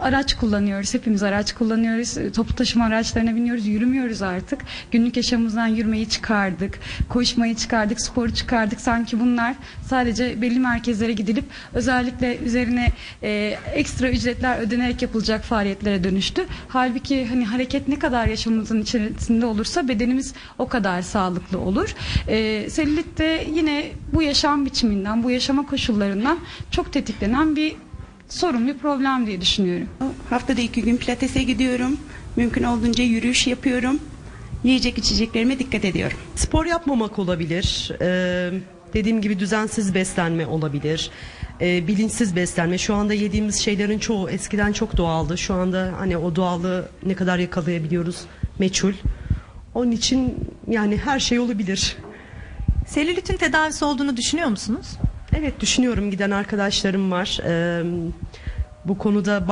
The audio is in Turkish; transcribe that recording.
araç kullanıyoruz. Hepimiz araç kullanıyoruz. E, Toplu taşıma araçlarına biniyoruz. Yürümüyoruz artık. Günlük yaşamımızdan yürümeyi çıkardık. Koşmayı çıkardık. Sporu çıkardık. Sanki bunlar sadece belli merkezlere gidilip özellikle üzerine e, ekstra ücretler ödenerek yapılacak faaliyetlere dönüştü. Halbuki hani hareket ne kadar yaşamımızın içerisinde olursa bedenimiz o kadar sağlıklı olur. E, selülit de yine bu yaşam biçiminden, bu yaşama koşullarından çok tetiklenen bir sorun, bir problem diye düşünüyorum. Haftada iki gün pilatese gidiyorum. Mümkün olduğunca yürüyüş yapıyorum. Yiyecek içeceklerime dikkat ediyorum. Spor yapmamak olabilir. Ee, dediğim gibi düzensiz beslenme olabilir. Ee, bilinçsiz beslenme. Şu anda yediğimiz şeylerin çoğu eskiden çok doğaldı. Şu anda hani o doğallığı ne kadar yakalayabiliyoruz meçhul. Onun için yani her şey olabilir. Selülitin tedavisi olduğunu düşünüyor musunuz? Evet düşünüyorum giden arkadaşlarım var. Ee, bu konuda